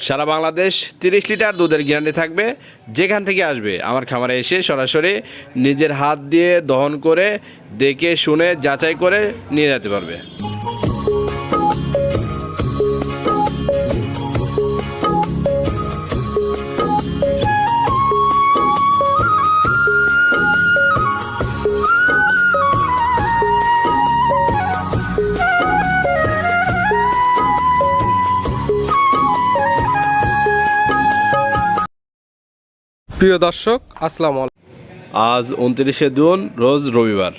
সারা বাংলাদেশ তিরিশ লিটার দুধের গ্যারান্টি থাকবে, যেখান থেকে আসবে। আমার খামারে এসে সরাসরি নিজের হাত দিয়ে দহন করে, দেখে, শুনে, যাচাই করে নিয়ে যেতে পারবে। প্রিয় দর্শক আসসালাম আজ উনত্রিশে জুন রোজ রবিবার।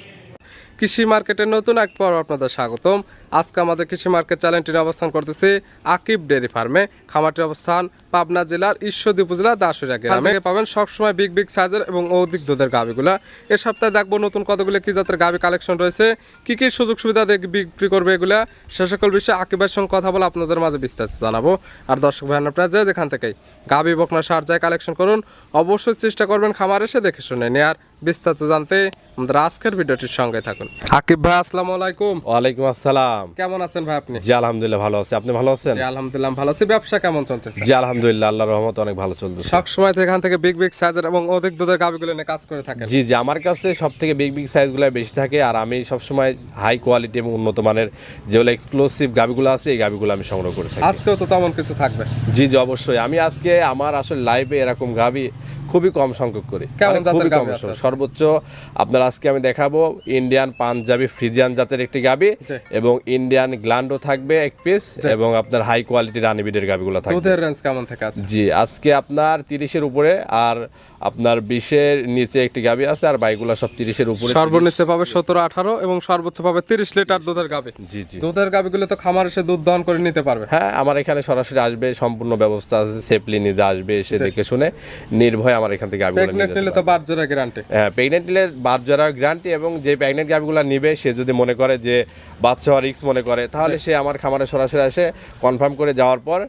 কৃষি মার্কেটের নতুন এক পর্ব আপনাদের স্বাগতম। আজকে আমাদের কৃষি মার্কেট চ্যানেলটির অবস্থান করতেছে আকিব ডেয়ারি ফার্মে। খামারটির অবস্থান পাবনা জেলার ঈশ্বরদী উপজেলা দাসুরিয়া গ্রামে। পাবেন সবসময় বিগ বিগ সাইজের এবং অধিক দুধের গাভিগুলো এ সপ্তাহে দেখব নতুন কতগুলো কি জাতের গাভি কালেকশন রয়েছে। কি কি সুযোগ সুবিধা দেখ বিক্রি করবে এগুলা। সে সকল বিষয়ে আকিবের সঙ্গে কথা বলে আপনাদের মাঝে বিস্তারিত জানাব। আর দর্শক ভাই আপনারা যে যেখান থেকেই গাভি বকনা সার যায় কালেকশন করুন অবশ্যই চেষ্টা করবেন খামার এসে দেখে শুনে নেয়ার। বিস্তারিত জানতে আমাদের আজকের ভিডিওটির সঙ্গে থাকুন। আকিব ভাই আসসালামু আলাইকুম। ওয়ালাইকুম আসসালাম। কেমন আছেন ভাই আপনি? জি আলহামদুলিল্লাহ ভালো আছি। আপনি ভালো আছেন? জি আলহামদুলিল্লাহ ভালো আছি। ব্যবসা কেমন চলতেছে? জি আলহামদুলিল্লাহ আল্লাহর রহমত অনেক ভালো চলছে সব সময় তো এখান থেকে বিগ বিগ সাইজের এবং অধিক দুধের গাভিগুলো নিয়ে কাজ করে থাকেন। জি জি আমার কাছে সব থেকে বিগ বিগ সাইজগুলো বেশি থাকে আর আমি সবসময় হাই কোয়ালিটি এবং উন্নত মানের যেগুলো এক্সক্লুসিভ গাবিগুলো আছে এই গাবিগুলো আমি সংগ্রহ করে থাকি। আজকেও তো তেমন কিছু থাকবে। জি জি অবশ্যই। আমি আজকে আমার আসলে লাইভে এরকম গাবি খুবই কম সংখ্যক করি। মানে খুবই কম। সর্বোচ্চ আপনার আজকে আমি দেখাবো ইন্ডিয়ান পাঞ্জাবি ফ্রিজিয়ান জাতের একটি গাবি এবং ইন্ডিয়ান গ্ল্যান্ডও থাকবে এক পিস এবং আপনার হাই কোয়ালিটি রানিবিডের গাবিগুলো থাকবে। দুধের রেঞ্জ কেমন থাকে জি আজকে আপনার তিরিশের উপরে আর আপনার বিশের নিচে একটি গাবি আছে আর বাইকগুলো সব তিরিশের উপরে সর্বনিচে পাবে সতেরো আঠারো এবং সর্বোচ্চ পাবে তিরিশ লিটার দুধের গাভি জি জি। দুধের গাভিগুলো তো খামার এসে দুধ দহন করে নিতে পারবে। হ্যাঁ আমার এখানে সরাসরি আসবে সম্পূর্ণ ব্যবস্থা আছে সেফলি নিজে আসবে এসে দেখে শুনে নির্ভয় আমার এখান থেকে গাবিগুলো প্রেগনেন্ট নিলে তো বার জোড়া গ্যারান্টি হ্যাঁ প্রেগনেন্ট নিলে বাদ যারা গ্যারান্টি এবং যে প্রেগনেন্ট গাভিগুলো নিবে সে যদি মনে করে যে বাচ্চা হওয়ার রিস্ক মনে করে তাহলে সে আমার খামারে সরাসরি আসে কনফার্ম করে যাওয়ার পর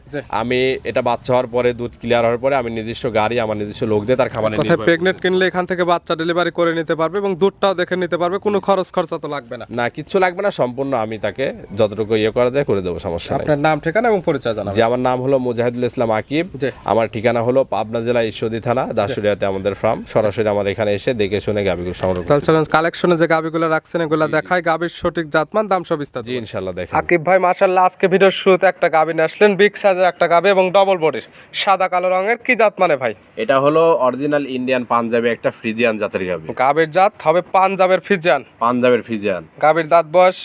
আমি এটা বাচ্চা হওয়ার পরে দুধ ক্লিয়ার হওয়ার পরে আমি নিজস্ব গাড়ি আমার নিজস্ব লোক দিয়ে তার খামারে কোথায় প্রেগনেন্ট কিনলে এখান থেকে বাচ্চা ডেলিভারি করে নিতে পারবে এবং দুধটাও দেখে নিতে পারবে কোনো খরচ খরচা তো লাগবে না। না কিচ্ছু লাগবে না সম্পূর্ণ আমি তাকে যতটুকু ইয়ে করা যায় করে দেবো সমস্যা নেই। আপনার নাম ঠিকানা এবং পরিচয় জানাবেন। যে আমার নাম হলো মুজাহিদুল ইসলাম আকিব। আমার ঠিকানা হলো পাবনা জেলা ঈশ্বরদী থানা দাসুরিয়াতে আমাদের ফার্ম সরাসরি আমার এখানে এসে দেখে শুনে সংগ্রহ তাহলে চলেন কালেকশনে যে গাভিগুলো রাখছেন এগুলো দেখায় গাভির সঠিক জাতমান দাম সব বিস্তারিত জি ইনশাল্লাহ দেখেন। আকিব ভাই মাশাল্লাহ আজকে ভিডিওর শুরুতে একটা গাভি নিয়ে আসলেন। বিগ সাইজের একটা গাভি এবং ডবল বডির সাদা কালো রঙের কি জাত মানে ভাই? এটা হলো অরিজিনাল ইন্ডিয়ান পাঞ্জাবি একটা ফ্রিজিয়ান জাতের গাভি গাভির জাত হবে পাঞ্জাবের ফিজান পাঞ্জাবের ফ্রিজিয়ান গাভির দাঁত বয়স?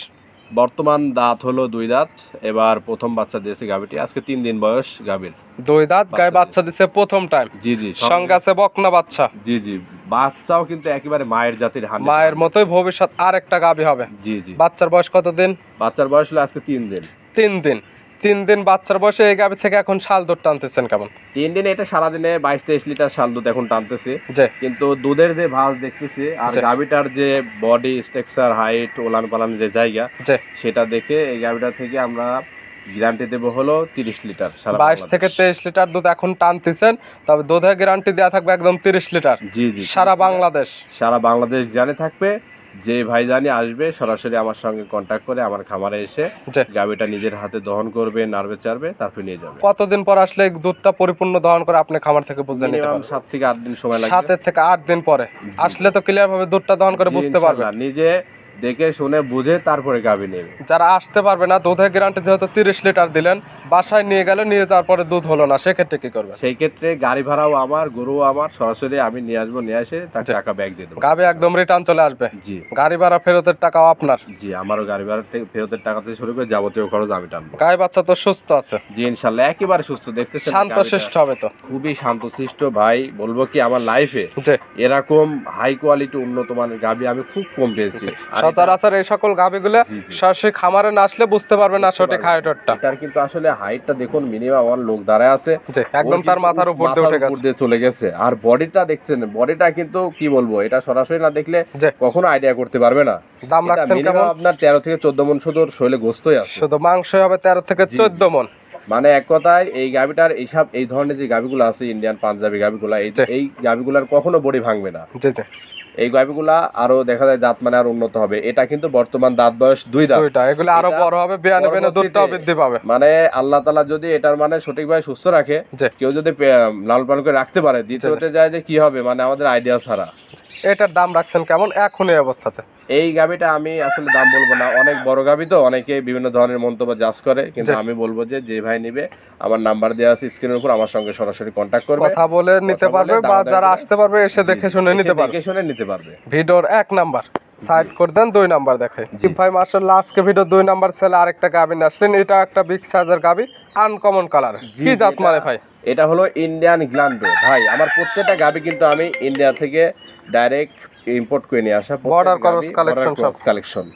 বর্তমান দাঁত হলো দুই দাঁত এবার প্রথম বাচ্চা দিয়েছে গাভিটি আজকে তিন দিন বয়স গাভির। দুই দাঁত গায়ে বাচ্চা দিছে প্রথম টাইম জি জি সঙ্গে আছে বকনা বাচ্চা। জি জি বাচ্চাও কিন্তু একেবারে মায়ের জাতির হান্ড্রেড মায়ের মতোই ভবিষ্যৎ আর একটা গাভি হবে। জি জি। বাচ্চার বয়স কত দিন বাচ্চার বয়স হলো আজকে তিন দিন। তিন দিন। তিন দিন বাচ্চার বয়সে এই গাভি থেকে এখন শাল দুধ টানতেছেন কেমন? তিন দিনে এটা সারাদিনে বাইশ তেইশ লিটার শাল দুধ এখন টানতেছে। কিন্তু দুধের যে ভাঁজ দেখতেছি আর জি। গাভিটার যে বডি স্ট্রাকচার হাইট ওলান পালান যে জায়গা সেটা দেখে এই গাভিটা থেকে আমরা গ্যারান্টি দেবো হলো তিরিশ লিটার সারা বাইশ বাংলাদেশ। থেকে তেইশ লিটার দুধ এখন টানতেছেন তবে দুধের গ্যারান্টি দেওয়া থাকবে একদম তিরিশ লিটার। জি জি। সারা বাংলাদেশ। সারা বাংলাদেশ জানে থাকবে। যে ভাই জানি আসবে সরাসরি আমার সঙ্গে কন্ট্যাক্ট করে আমার খামারে এসে গাবিটা নিজের হাতে দহন করবে নাড়বে চাড়বে তারপর নিয়ে যাবে। কতদিন পর আসলে দুধটা পরিপূর্ণ দহন করে আপনি খামার থেকে বুঝে নিতে পারবেন? সাত থেকে আট দিন সময় লাগে সাতের থেকে আট দিন পরে। আসলে তো ক্লিয়ার ভাবে দুধটা দহন করে বুঝতে পারবে ইনশাল্লাহ। নিজে দেখে শুনে বুঝে তারপরে গাভি নেবে। যারা আসতে পারবে না দুধের গ্যারান্টি যেহেতু তিরিশ লিটার দিলেন বাসায় নিয়ে গেলে নিয়ে যাওয়ার পরে দুধ হলো না সেক্ষেত্রে কি করবে সেই ক্ষেত্রে গাড়ি ভাড়াও আমার গরুও আমার সরাসরি আমি নিয়ে আসব নিয়ে এসে তার টাকা ব্যাগ দিয়ে দেবো। গাবে একদম রিটার্ন চলে আসবে। জি। গাড়ি ভাড়া ফেরতের টাকাও আপনার। জি আমারও গাড়ি ভাড়া থেকে ফেরতের টাকা থেকে শুরু করে যাবতীয় খরচ আমি টানবো। গায়ে বাচ্চা তো সুস্থ আছে। জি ইনশাল্লাহ একেবারে সুস্থ দেখতেছেন শান্ত? শিষ্ট হবে তো। খুবই শান্তশিষ্ট ভাই বলব কি আমার লাইফে এরকম হাই কোয়ালিটি উন্নত মানের গাভি আমি খুব কম পেয়েছি। আর সচরাচর এই সকল গাভিগুলো। সরাসরি খামারে না আসলে বুঝতে পারবে না সঠিক হাইটটা এটার কিন্তু আসলে হাইটটা দেখুন মিনিমাম আমার লোক দাঁড়ায় আছে। একদম তার মাথার উপর দিয়ে উঠে গেছে। চলে গেছে। আর বডিটা দেখছেন বডিটা কিন্তু কি বলব এটা সরাসরি না দেখলে কখনো আইডিয়া করতে পারবে না। দাম রাখছেন কেমন? আপনার তেরো থেকে চোদ্দ মন শুধু শৈলে গোস্তই আছে। শুধু মাংস হবে তেরো থেকে জি, চোদ্দ মন। মানে এক কথায় এই গাভিটার এইসব এই ধরনের যে গাভিগুলো আছে ইন্ডিয়ান পাঞ্জাবি গাভিগুলো এই গাভিগুলার কখনো বডি ভাঙবে না। এই গাভিগুলা আরও দেখা যায় দাঁত মানে আর উন্নত হবে। এটা কিন্তু বর্তমান দাঁত বয়স দুই দাঁত। দুইটা। এগুলো আরও বড় হবে বিয়ানে বিয়ানে দুধটাও বৃদ্ধি পাবে। মানে আল্লাহ তালা যদি এটার মানে সঠিকভাবে সুস্থ রাখে। কেউ যদি লাল পালন করে রাখতে পারে দ্বিতীয়তে যায় যে কি হবে মানে আমাদের আইডিয়া ছাড়া এটার দাম রাখছেন কেমন? এখন এই অবস্থাতে। এই গাভিটা আমি আসলে দাম বলব না। অনেক বড় গাভি তো অনেকে বিভিন্ন ধরনের মন্তব্য জাজ করে কিন্তু আমি বলব যে যে ভাই নিবে আমার নাম্বার দেওয়া আছে স্ক্রিনের উপর আমার সঙ্গে সরাসরি কন্ট্যাক্ট করবে। কথা বলে নিতে পারবে বা যারা আসতে পারবে এসে দেখে শুনে নিতে পারবে। দেখে শুনে নিতে পারবে। ভিডিওর এক নাম্বার। সাইড করে দেন দুই নাম্বার দেখাই। জি। ভাই মার্শাল্লাহ আজকে ভিডিও দুই নাম্বার ছেলে আরেকটা গাবি আসলেন। এটা একটা বিগ সাইজের গাবি আনকমন কালার কি জাত মানে ভাই? এটা হলো ইন্ডিয়ান গ্ল্যান্ডো ভাই আমার প্রত্যেকটা গাবি কিন্তু আমি ইন্ডিয়া থেকে ডাইরেক্ট ইম্পোর্ট করে নিয়ে আসা Border cross collection সব। কালেকশন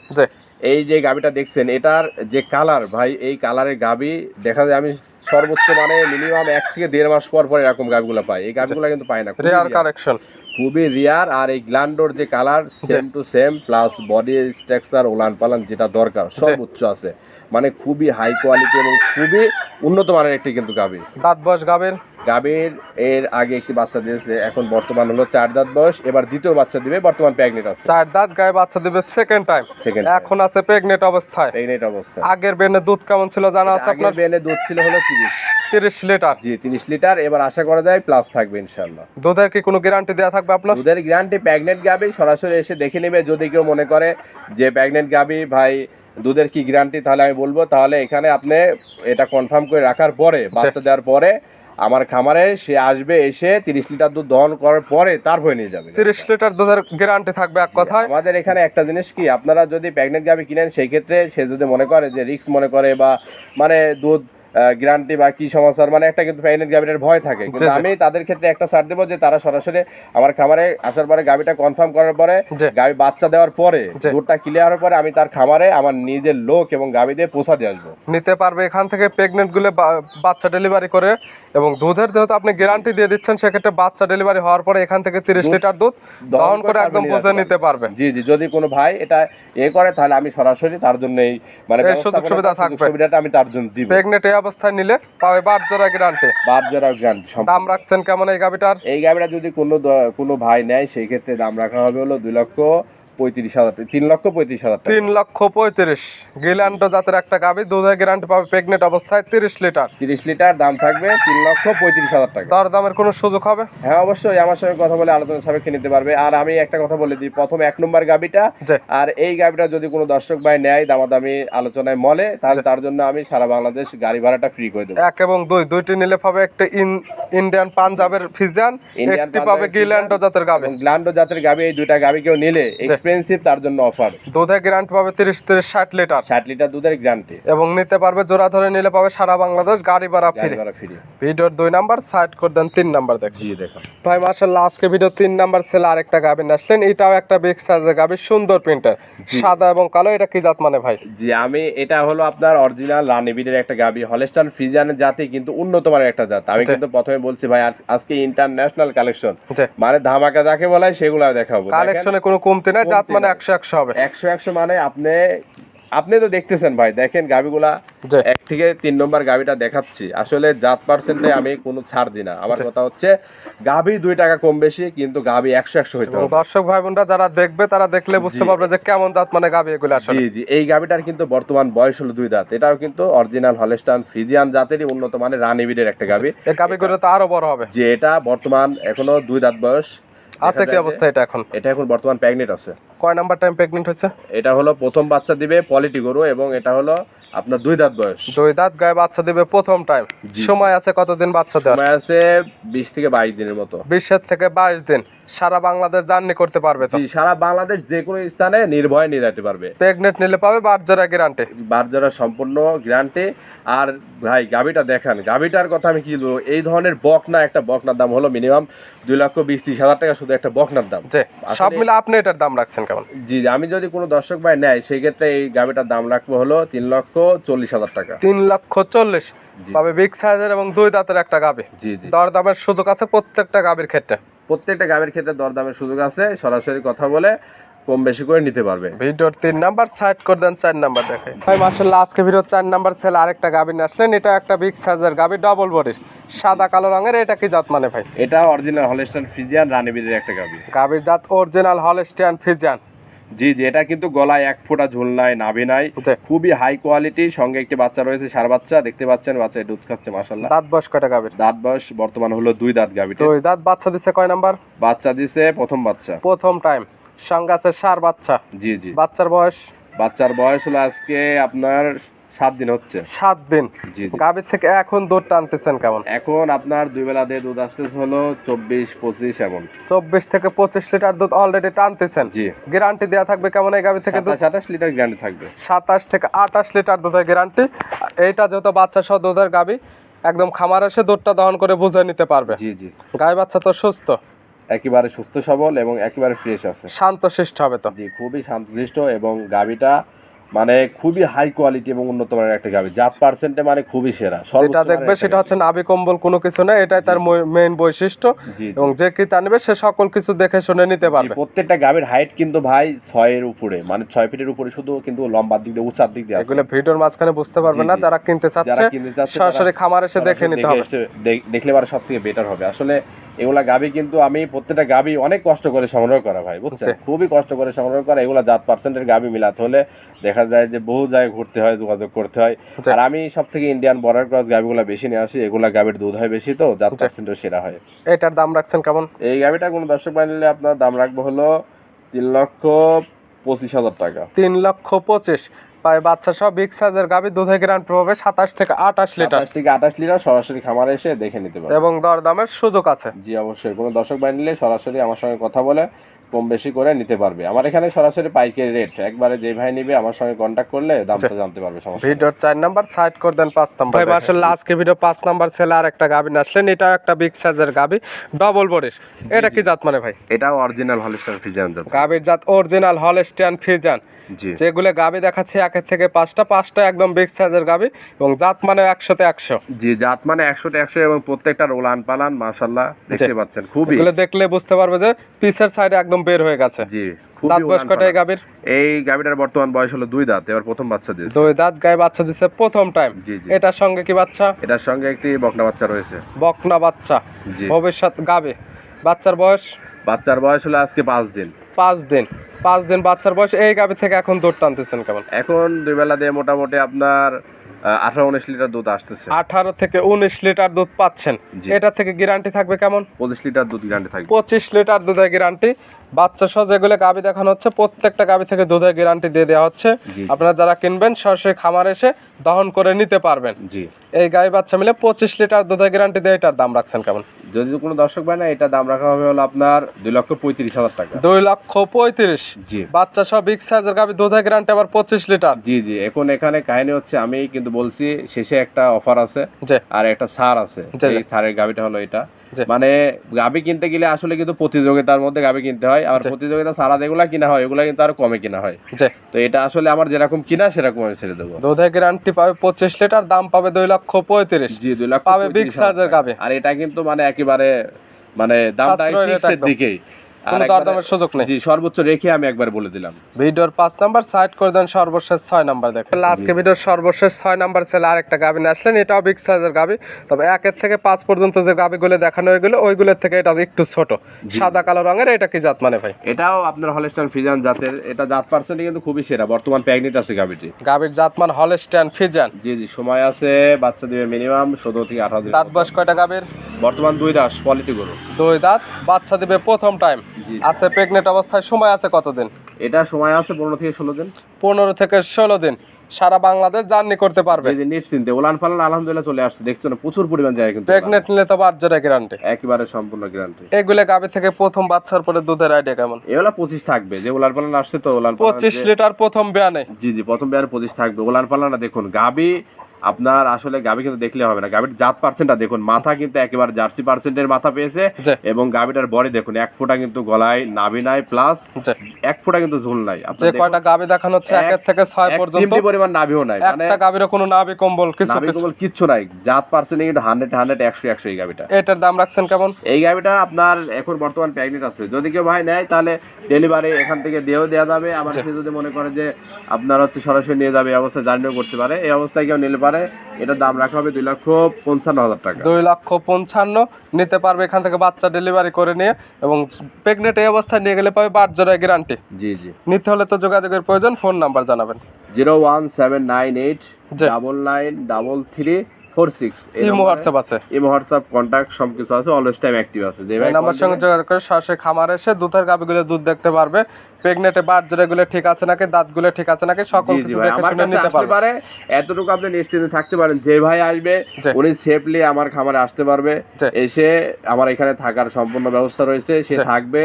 এই যে গাবিটা দেখছেন এটার যে কালার ভাই এই কালারের গাবি দেখা যায় আমি সর্বোচ্চ মানে মিনিমাম এক থেকে দেড় মাস পর পর এরকম গাবিগুলো পাই। এই গাবিগুলো কিন্তু পাই না রেয়ার কালেকশন খুবই রিয়ার আর এই গ্ল্যান্ডোর যে colour same to same plus body structure ওলান পালান যেটা দরকার সর্বোচ্চ আছে। মানে খুবই হাই কোয়ালিটি এবং খুবই উন্নত মানের একটি কিন্তু গাবি। দাঁত বয়স গাবের গাবির এর আগে একটি বাচ্চা দিয়েছে এখন বর্তমান হলো চার দাঁত বয়স এবার দ্বিতীয় বাচ্চা দিবে বর্তমান প্রেগনেন্ট আছে। চার দাঁত গায়ে বাচ্চা দিবে সেকেন্ড টাইম সেকেন্ড এখন আছে প্রেগনেন্ট অবস্থায়। প্রেগনেন্ট অবস্থা আগের বেনে দুধ কেমন ছিল জানা আছে আপনার? বেনে দুধ ছিল হলো তিরিশ। তিরিশ লিটার। জি তিরিশ লিটার এবার আশা করা যায় প্লাস থাকবে ইনশাল্লাহ দুধের কি কোনো গ্যারান্টি দেওয়া থাকবে আপনার? দুধের গ্যারান্টি প্রেগনেন্ট গাবি সরাসরি এসে দেখে নেবে যদি কেউ মনে করে যে প্রেগনেন্ট গাবি ভাই দুধের কি গ্যারান্টি তাহলে আমি বলব তাহলে এখানে আপনি এটা কনফার্ম করে রাখার পরে বাচ্চা দেওয়ার পরে আমার খামারে সে আসবে এসে তিরিশ লিটার দুধ দহন করার পরে তার তারপরে নিয়ে যাবে। তিরিশ লিটার দুধের গ্যারান্টি থাকবে এক কথায়। আমাদের এখানে একটা জিনিস কি আপনারা যদি প্রেগনেন্ট গাভি কিনেন সেই ক্ষেত্রে সে যদি মনে করে যে রিস্ক মনে করে বা মানে দুধ গ্যারান্টি বা কি সমস্যার মানে একটা কিন্তু প্রেগনেন্ট গাবিটার ভয় থাকে কিন্তু। আমি তাদের ক্ষেত্রে একটা ছাড় দেবো যে তারা সরাসরি আমার খামারে আসার পরে গাবিটা কনফার্ম করার পরে। গাবি বাচ্চা দেওয়ার পরে দুধটা ক্লিয়ার হওয়ার পরে আমি তার খামারে আমার নিজের লোক এবং গাবি দিয়ে পোষা দিয়ে আসব নিতে পারবে এখান থেকে প্রেগনেন্টগুলো বাচ্চা ডেলিভারি করে এবং দুধের যেহেতু আপনি গ্যারান্টি দিয়ে দিচ্ছেন সেক্ষেত্রে বাচ্চা ডেলিভারি হওয়ার পরে এখান থেকে তিরিশ লিটার দুধ দহন করে একদম বুঝে আসতে নিতে পারবে জি জি যদি কোনো ভাই এটা এ করে তাহলে আমি সরাসরি তার জন্য এই মানে সুযোগ সুবিধা থাকবে। সুবিধাটা আমি তার জন্য দিব প্রেগনেন্ট অবস্থায় নিলে পাবে বাপ জোড়া গ্রান্টে বাদ জোড়া গ্রান্ট দাম রাখছেন কেমন এই গাবিটার? এই গাবিটা যদি কোনো কোনো ভাই নেয় সেই ক্ষেত্রে দাম রাখা হবে হলো দুই লক্ষ পঁয়ত্রিশ হাজার তিন লক্ষ পঁয়ত্রিশ হাজার তিন লক্ষ পঁয়ত্রিশ। গিল্যান্ডো জাতের একটা গাবি গ্যারান্টি পাবে প্রেগনেন্ট অবস্থায় তিরিশ লিটার। তিরিশ লিটার দাম থাকবে তিন লক্ষ পঁয়ত্রিশ হাজার টাকা। দর দামের কোনো সুযোগ হবে? হ্যাঁ অবশ্যই আমার সঙ্গে কথা বলে আলোচনা সাপেক্ষে নিতে পারবে। আর আমি একটা কথা বলে দিই প্রথম এক নম্বর গাবিটা আর এই গাবিটা যদি কোনো দর্শক ভাই নেয় দামাদামি আলোচনায় মলে তাহলে তার জন্য আমি সারা বাংলাদেশ গাড়ি ভাড়াটা ফ্রি করে দেবো। এক এবং দুই দুইটি নিলে পাবে একটা ইন ইন্ডিয়ান পাঞ্জাবের ফিজান একটি পাবে গিল্যান্ডো জাতের গাবি গ্ল্যান্ডো জাতের গাবি এই দুইটা গাবি কেউ নিলে এক্সপেন্সিভ তার জন্য অফার দুধের গ্যারান্টি পাবে তিরিশ তিরিশ ষাট লিটার। ষাট লিটার দুধের গ্যারান্টি এবং নিতে পারবে জোড়া ধরে নিলে পাবে সারা বাংলাদেশ গাড়ি ভাড়া ফ্রি ফ্রি ভিডিওর দুই নাম্বার সাইড করে দেন তিন নাম্বার দেখ জি দেখুন। ভাই মার্শাল্লাহ আজকে ভিডিও তিন নাম্বার ছেলে আরেকটা গাবি আসলেন। এটাও একটা বিগ সাইজের গাবি সুন্দর প্রিন্টার সাদা এবং কালো এটা কি জাত মানে ভাই? জি আমি এটা হলো আপনার অরিজিনাল রানি রানিবিডের একটা গাবি হলেস্টান ফ্রিজিয়ানের জাতি কিন্তু উন্নত মানের একটা জাত। আমি। কিন্তু প্রথমে বলছি ভাই আজকে ইন্টারন্যাশনাল কালেকশন মানে ধামাকা যাকে বলা হয় সেগুলো দেখাবো। কালেকশনে কোনো কমতি নাই জাত মানে একশো একশো হবে। একশো একশো মানে আপনি আপনি তো দেখতেছেন ভাই দেখেন গাবিগুলা এক থেকে তিন নম্বর গাবিটা দেখাচ্ছি। আসলে জাত পার্সেন্টে আমি কোনো ছাড় দিই না। আমার কথা হচ্ছে গাবি দুই টাকা কম বেশি কিন্তু গাবি একশো একশো হইতে হবে। দর্শক ভাই বোনরা যারা দেখবে তারা দেখলে বুঝতে পারবে যে কেমন জাত মানে গাবি এগুলো আসলে। জি জি। এই গাবিটার কিন্তু বর্তমান বয়স হলো দুই দাঁত। এটাও কিন্তু অরিজিনাল হলেস্টান ফ্রিজিয়ান জাতেরই উন্নত মানের রানিবিডের একটা গাবি। এই গাবিগুলো তো আরও বড় হবে। যে এটা বর্তমান এখনও দুই দাঁত বয়স। আছে কি অবস্থা এটা এখন? এটা এখন বর্তমান প্রেগনেন্ট আছে। কয় নাম্বার টাইম প্রেগনেন্ট হয়েছে? এটা হলো প্রথম বাচ্চা দিবে পলিটি গরু এবং এটা হলো আপনার দুই দাঁত বয়স। দুই দাঁত গায়ে বাচ্চা দিবে প্রথম টাইম সময় আছে কতদিন বাচ্চা দেওয়ার? সময় আছে বিশ থেকে বাইশ দিনের মতো। বিশের থেকে বাইশ দিন। সারা বাংলাদেশ জার্নি করতে পারবে তো? জি, সারা বাংলাদেশ যে কোনো স্থানে নির্ভয়ে নিয়ে যেতে পারবে। প্রেগনেন্ট নিলে পাবে বার জোড়া গ্যারান্টি বারজরা সম্পূর্ণ গ্যারান্টি আর ভাই গাবিটা দেখান। গাবিটার কথা আমি কি বলব? এই ধরনের বকনা একটা বকনার দাম হলো মিনিমাম দুই লক্ষ বিশ ত্রিশ হাজার টাকা শুধু একটা বকনার দাম। সব মিলে আপনি এটার দাম রাখছেন কেমন? জি আমি যদি কোনো দর্শক ভাই নেয় সেই ক্ষেত্রে এই গাবিটার দাম রাখব হলো তিন লক্ষ চল্লিশ হাজার টাকা। তিন লক্ষ চল্লিশ। তবে বিগ সাইজের এবং দুই দাঁতের একটা গাবি জি জি। দর দামের সুযোগ আছে প্রত্যেকটা গাবের ক্ষেত্রে? প্রত্যেকটা গাবির ক্ষেত্রে দরদামের সুযোগ আছে সরাসরি কথা বলে কম বেশি করে নিতে পারবে। ভিডিওর তিন নাম্বার সাইড করে দেন চার নাম্বার দেখে ভাই মার্শাল্লাহ আজকে ভিডিওর চার নাম্বার ছেলে আরেকটা গাভি নিয়ে আসলেন। এটা একটা বিগ সাইজের গাভি ডবল বডির সাদা কালো রঙের এটা কি জাত মানে ভাই? এটা অরিজিনাল হলস্টাইন ফিজিয়ান রানীবিদের একটা গাবি গাভির জাত অরিজিনাল হলস্টিয়ান ফিজিয়ান জি জি এটা কিন্তু গলায় এক ফোঁটা ঝুল নাই নাভি নাই। খুবই হাই কোয়ালিটি সঙ্গে একটি বাচ্চা রয়েছে সার বাচ্চা দেখতে পাচ্ছেন বাচ্চা দুধ খাচ্ছে মাসাল্লাহ দাঁত বয়স কয়টা গাভির? দাঁত বয়স বর্তমান হলো দুই দাঁত গাবিতে দুই দাঁত বাচ্চা দিছে কয় নাম্বার? বাচ্চা দিছে প্রথম বাচ্চা। প্রথম টাইম সঙ্গে আছে সার বাচ্চা। জি জি। বাচ্চার বয়স? বাচ্চার বয়স হলো আজকে আপনার সাত দিন হচ্ছে। সাত দিন। জি জি। গাভি থেকে এখন দুধ টানতেছেন কেমন? এখন আপনার দুই বেলা দিয়ে দুধ আসতেছে হলো চব্বিশ পঁচিশ এমন। চব্বিশ থেকে পঁচিশ লিটার দুধ অলরেডি টানতেছেন। জি। গ্যারান্টি দেওয়া থাকবে কেমন এই গাভি থেকে দুধ? সাতাশ লিটার গ্যারান্টি থাকবে। সাতাশ থেকে আঠাশ লিটার দুধের গ্যারান্টি এইটা যেহেতু বাচ্চা সহ দুধের গাবি একদম খামার এসে দুধটা দহন করে বুঝে নিতে পারবে। জি জি। গাই বাচ্চা তো সুস্থ। একেবারে সুস্থ সবল এবং একেবারে ফ্রেশ আছে। শান্ত শিষ্ট হবে তো। জি খুবই শান্তশিষ্ট এবং গাবিটা মানে খুবই হাই কোয়ালিটি এবং উন্নত মানের একটা গাবি জাত পার্সেন্টে মানে খুবই সেরা যেটা দেখবে সেটা হচ্ছে নাভি কম্বল কোনো কিছু না এটাই তার মেইন বৈশিষ্ট্য। এবং যে কি টানবে সে সকল কিছু দেখে শুনে নিতে পারবে। প্রত্যেকটা গাবির হাইট কিন্তু ভাই ছয়ের উপরে মানে ছয় ফিটের উপরে শুধু কিন্তু লম্বার দিক দিয়ে উঁচার দিক দিয়ে এগুলো ভিডিওর মাঝখানে বুঝতে পারবে না যারা কিনতে চাচ্ছে সরাসরি খামার এসে দেখে নিতে হবে। দেখলে পারে সব থেকে বেটার হবে। আসলে এগুলা গাবি কিন্তু আমি প্রত্যেকটা গাবি অনেক কষ্ট করে সংগ্রহ করা ভাই বুঝছেন? খুবই কষ্ট করে সংগ্রহ করা এগুলা জাত পার্সেন্টের গাবি মিলাতে হলে দেখা যায় যে বহু জায়গায় ঘুরতে হয় যোগাযোগ করতে হয়। আর আমি সব থেকে ইন্ডিয়ান বর্ডার ক্রস গাবিগুলা বেশি নিয়ে আসি এগুলা গাবির দুধ হয় বেশি তো জাত পার্সেন্টও সেরা হয়। এটার দাম রাখছেন কেমন? এই গাবিটা কোনো দর্শক বানিয়ে আপনার দাম রাখব হলো তিন লক্ষ পঁচিশ হাজার টাকা। তিন লক্ষ পঁচিশ। বাচ্চা সব বিগ সাইজের গাভী দুধে গ্রাম প্রভাবে সাতাশ থেকে আঠাশ লিটার থেকে আঠাশ লিটার সরাসরি খামারে এসে দেখে নিতে পারবে। এবং দরদামের সুযোগ আছে। জি অবশ্যই। কোনো দর্শক বাড়ি নিলে সরাসরি আমার সঙ্গে কথা বলে কম বেশি করে নিতে পারবে। আমার এখানে সরাসরি পাইকারি রেট একবারে যে ভাই নিবে আমার সঙ্গে কন্ট্যাক্ট করলে দামটা জানতে পারবে সমস্যা। ভিডিওর চার নাম্বার সাইড করে দেন পাঁচ নাম্বার ভাই মার্শাল্লাহ আজকে ভিডিও পাঁচ নাম্বার ছেলে আর একটা গাবি আসলেন। এটাও একটা বিগ সাইজের গাবি ডবল বডির এটা কি জাত মানে ভাই? এটাও অরিজিনাল হলিস্টার ফিজিয়ান জাত। গাবির জাত অরিজিনাল হলস্টিয়ান ফিজান জি। যেগুলো গাবি দেখাচ্ছে একের থেকে পাঁচটা পাঁচটা একদম বিগ সাইজের গাবি এবং জাত মানে একশোতে একশো। জি জাত মানে একশোটা একশো এবং প্রত্যেকটা রোলান পালান মাশাল্লাহ দেখতে পাচ্ছেন খুবই। এগুলো দেখলে বুঝতে পারবে যে পিসের সাইডে একদম বের হয়ে গেছে। জি দাঁত বয়স এই এই গাবিটার বর্তমান বয়স হলো দুই দাঁত এবার প্রথম বাচ্চা দিয়েছে। দুই দাঁত গায়ে বাচ্চা দিচ্ছে প্রথম টাইম। জি জি। এটার সঙ্গে কি বাচ্চা? এটার সঙ্গে একটি বকনা বাচ্চা রয়েছে। বকনা বাচ্চা। জি। ভবিষ্যৎ গাবে বাচ্চার বয়স? বাচ্চার বয়স হলো আজকে পাঁচ দিন। পাঁচ দিন। পাঁচ দিন বাচ্চার বয়স। এই গাবি থেকে এখন দুধ টানতেছেন কেমন? এখন দুই বেলা দিয়ে মোটামুটি আপনার আঠারো উনিশ লিটার দুধ আসতেছে। আঠারো থেকে উনিশ লিটার দুধ পাচ্ছেন। এটা থেকে গ্যারান্টি থাকবে কেমন? পঁচিশ লিটার দুধ গ্যারান্টি থাকবে। পঁচিশ লিটার দুধের গ্যারান্টি বাচ্চা সহ যেগুলো গাবি দেখানো হচ্ছে প্রত্যেকটা গাবি থেকে দুধের গ্যারান্টি দিয়ে দেওয়া হচ্ছে। আপনারা যারা কিনবেন সরাসরি খামার এসে দহন করে নিতে পারবেন। জি। এই গাই বাচ্চা মিলে পঁচিশ লিটার দুধের গ্যারান্টি দিয়ে এটার দাম রাখছেন কেমন? যদি কোনো দর্শক পায় না এটা দাম রাখা হবে হলো আপনার দুই লক্ষ পঁয়ত্রিশ হাজার টাকা। দুই লক্ষ পঁয়ত্রিশ। জি। বাচ্চা সহ বিগ সাইজের গাবি দুধের গ্যারান্টি আবার পঁচিশ লিটার। জি জি। এখন এখানে কাহিনী হচ্ছে আমি কিন্তু বলছি শেষে একটা অফার আছে আর একটা ছাড় আছে। এই ছাড়ের গাবিটা হলো এটা। মানে গাবি কিনতে গেলে আসলে কিন্তু প্রতিযোগিতার মধ্যে গাবি কিনতে হয় আর প্রতিযোগিতা সারা যেগুলো কিনা হয় এগুলো কিন্তু আরও কমে কিনা হয়। তো এটা আসলে আমার যেরকম কিনা সেরকম আমি ছেড়ে দেবো। দুধে গ্যারান্টি পাবে পঁচিশ লিটার দাম পাবে দুই লক্ষ পঁয়ত্রিশ। জি দুই লক্ষ পাবে বিগ সাইজের গাভী। আর এটা কিন্তু মানে একেবারে মানে দামটা। দিকেই। কোনো দরদামের সুযোগ নেই। জি সর্বোচ্চ রেখে আমি একবার বলে দিলাম। ভিডিওর পাঁচ নাম্বার সাইড করে দেন সর্বশেষ ছয় নাম্বার দেখেন। আজকে ভিডিওর সর্বশেষ ছয় নাম্বার ছেলে আরেকটা গাবি নিয়ে আসলেন এটাও বিগ সাইজের গাবি। তবে একের থেকে পাঁচ পর্যন্ত যে গাবিগুলো দেখানো হয়েগুলো ওইগুলোর থেকে এটা একটু ছোট। সাদা কালো রঙের এটা কি জাত মানে ভাই? এটাও আপনার হলস্টাইন ফিজান জাতের এটা জাত পার্সেন্টে কিন্তু খুবই সেরা বর্তমান প্যাগনেট আছে গাবিটি। গাবির জাত মান ফিজান জি জি সময় আছে বাচ্চা দিবে মিনিমাম থেকে আঠারো দিন দাঁত বয়স কয়টা গাবির? বর্তমান দুই দাস কোয়ালিটি গরু। দুই দাঁত বাচ্চা দিবে প্রথম টাইম আছে প্রেগনেন্ট অবস্থায় সময় আছে কতদিন? এটা সময় আছে পনেরো থেকে ষোলো দিন। পনেরো থেকে ষোলো দিন। সারা বাংলাদেশ জার্নি করতে পারবে। নিশ্চিন্তে। ওলান পালান আলহামদুলিল্লাহ চলে আসছে। দেখছ না প্রচুর পরিমাণ জায়গা কিন্তু প্রেগনেন্ট নিলে তো গ্যারান্টি একেবারে সম্পূর্ণ গ্যারান্টি এগুলো গাবি থেকে প্রথম বাচ্চার পরে দুধের আইডিয়া কেমন? এগুলা পঁচিশ থাকবে। যে ওলান পালান আসছে তো ওলান পঁচিশ লিটার প্রথম বিয়ানে। জি জি প্রথম বিয়ার পঁচিশ থাকবে। ওলান পালানা দেখুন গাবি আপনার আসলে গাবি কিন্তু দেখলে হবে না। গাবির জাত পার্সেন্টটা দেখুন মাথা কিন্তু একেবারে জার্সি পার্সেন্টের মাথা পেয়েছে এবং গাবিটার বডি দেখুন এক ফোঁটা কিন্তু গলায় নাভি নাই প্লাস এক ফোঁটা কিন্তু ঝুল নাই। যে আপনার কয়টা গাবি দেখানো হচ্ছে এক- থেকে ছয় পর্যন্ত চিমটি পরিমাণ নাভিও নাই। মানে একটা গাবির কোনো নাভি কম্বল কিছু নাভি কিছু কিচ্ছু নাই। জাত পার্সেন্ট কিন্তু হান্ড্রেড হান্ড্রেড একশো একশো এই গাবিটা এটার দাম রাখছেন কেমন? এই গাবিটা আপনার এখন বর্তমান প্রেগনেন্ট আছে। যদি কেউ ভাই নেয় তাহলে ডেলিভারি এখান থেকে দিয়েও দেওয়া যাবে। আবার। সে যদি মনে করে যে আপনার হচ্ছে সরাসরি নিয়ে যাবে এই অবস্থায় জার্নিও করতে পারে। এই অবস্থায় কেউ নিলে পারে এটার দাম রাখা হবে দুই লক্ষ পঞ্চান্ন হাজার টাকা। দুই লক্ষ পঞ্চান্ন নিতে পারবে এখান থেকে বাচ্চা ডেলিভারি করে নিয়ে এবং প্রেগনেন্ট এই অবস্থায় নিয়ে গেলে পাবে বাট জোড়ায় গ্যারান্টি জি জি। নিতে হলে তো যোগাযোগের প্রয়োজন ফোন নাম্বার জানাবেন। Zero one seven nine eight double nine double three four six imo WhatsApp আছে। ইমো হোয়াটসঅ্যাপ কন্ট্যাক্ট সবকিছু আছে অলওয়েজ টাইম অ্যাক্টিভ আছে। যে ভাই নাম্বার সঙ্গে যোগাযোগ করে সরাসরি খামার এসে দুধের গাবিগুলো দুধ দেখতে পারবে। প্রেগনেন্টে বাট জোড়াগুলো ঠিক আছে নাকি দাঁতগুলো ঠিক আছে নাকি সকল জি জি কিছু দেখে আমার শুনে নিতে পারবে। এতটুকু আপনি নিশ্চিন্তে থাকতে পারেন। যে ভাই আসবে উনি সেফলি আমার খামারে আসতে পারবে। এসে আমার এখানে থাকার সম্পূর্ণ ব্যবস্থা রয়েছে সে থাকবে।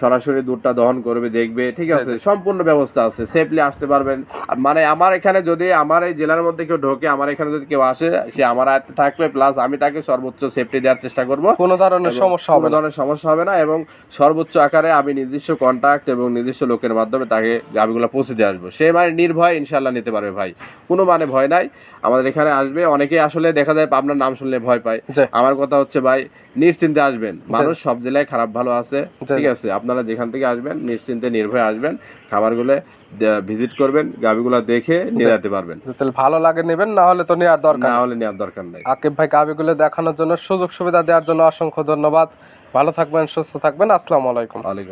সরাসরি দুধটা দহন করবে দেখবে ঠিক আছে? সম্পূর্ণ ব্যবস্থা আছে সেফলি আসতে পারবেন। মানে আমার এখানে যদি আমার এই জেলার মধ্যে কেউ ঢোকে আমার এখানে যদি কেউ আসে সে আমার আয়ত্তে থাকবে প্লাস আমি তাকে সর্বোচ্চ সেফটি দেওয়ার চেষ্টা করব। কোনো ধরনের সমস্যা হবে ধরনের সমস্যা হবে না এবং সর্বোচ্চ আকারে আমি নির্দিষ্ট কন্টাক্ট এবং নির্দিষ্ট লোকের মাধ্যমে তাকে গাভিগুলো পৌঁছে দিয়ে আসব। সে মানে নির্ভয় ইনশাল্লাহ নিতে পারবে ভাই। কোনো মানে ভয় নাই। আমাদের এখানে আসবে অনেকেই আসলে দেখা যায় আপনার নাম শুনলে ভয় পায়। আমার কথা হচ্ছে ভাই নিশ্চিন্তে আসবেন। মানুষ সব জেলায় খারাপ ভালো আছে ঠিক আছে? আপনারা যেখান থেকে আসবেন নিশ্চিন্তে নির্ভয়ে আসবেন খাবারগুলো ভিজিট করবেন গাভিগুলো দেখে নিয়ে যেতে পারবেন। তাহলে ভালো লাগে নেবেন না হলে তো নেওয়ার দরকার না হলে নেওয়ার দরকার নেই। আকিব ভাই গাবিগুলো দেখানোর জন্য সুযোগ সুবিধা দেওয়ার জন্য অসংখ্য ধন্যবাদ। ভালো থাকবেন সুস্থ থাকবেন আসসালামু আলাইকুম। ওয়ালাইকুম